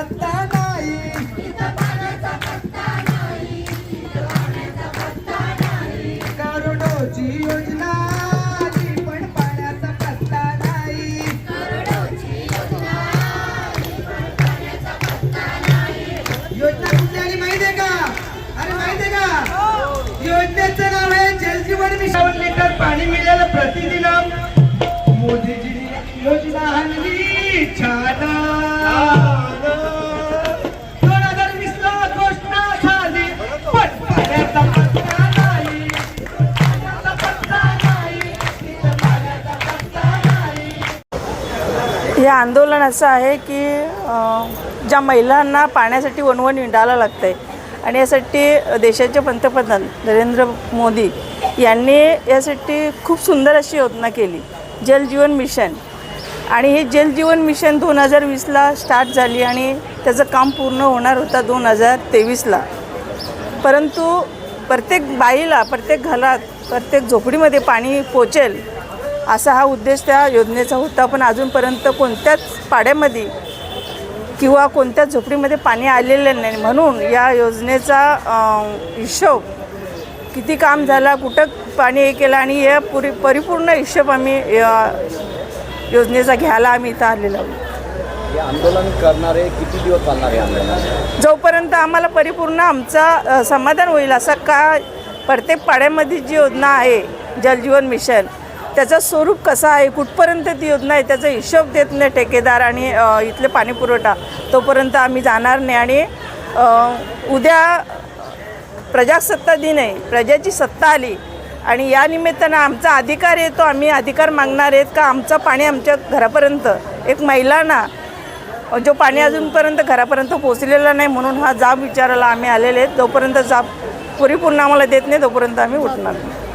पत्ता नाही करोडोची योजना आली, पण पाण्याचा पत्ता नाही. योजना कुठली आली माहिती आहे का? अरे माहिती आहे का? योजनेचं नाव आहे जलजीवन मिशन. लिटर पाणी मिळेल प्रतिदिन. मोदीजी योजना आणली. या हे आंदोलन असं आहे की ज्या महिलांना पाण्यासाठी वणवण विंडायला लागतं आहे आणि यासाठी देशाचे पंतप्रधान नरेंद्र मोदी यांनी यासाठी खूप सुंदर अशी योजना केली जलजीवन मिशन. आणि हे जलजीवन मिशन दोन हजार वीसला स्टार्ट झाली आणि त्याचं काम पूर्ण होणार होता दोन हजार तेवीसला. परंतु प्रत्येक बाईला प्रत्येक घरात प्रत्येक झोपडीमध्ये पाणी पोचेल असा हा उद्देश त्या योजनेचा होता. पण अजूनपर्यंत कोणत्याच पाड्यामध्ये किंवा कोणत्याच झोपडीमध्ये पाणी आलेलं नाही. म्हणून या योजनेचा हिशोब किती काम झाला कुठं पाणी हे केलं आणि या पुरी परिपूर्ण हिशोब आम्ही या योजनेचा घ्यायला आम्ही इथं आलेलो आहोत. आंदोलन करणारे किती दिवस चालणार आहे आंदोलन? जोपर्यंत आम्हाला परिपूर्ण आमचा समाधान होईल असं का प्रत्येक पाड्यामध्ये जी योजना आहे जलजीवन मिशन त्याचं स्वरूप कसं आहे कुठपर्यंत ती योजना आहे त्याचा हिशोब देत नाही ठेकेदार आणि इथले पाणी पुरवठा. तोपर्यंत आम्ही जाणार नाही आणि उद्या प्रजासत्ता दिन आहे प्रजाची सत्ता आली. आणि या निमित्तानं आमचा अधिकार येतो आम्ही अधिकार मागणार आहेत का आमचं पाणी आमच्या घरापर्यंत एक महिलांना जो पाणी अजूनपर्यंत घरापर्यंत पोचलेला नाही म्हणून हा जाब विचारायला आम्ही आलेले आहेत. जोपर्यंत जाब परिपूर्ण आम्हाला देत नाही तोपर्यंत आम्ही उठणार नाही.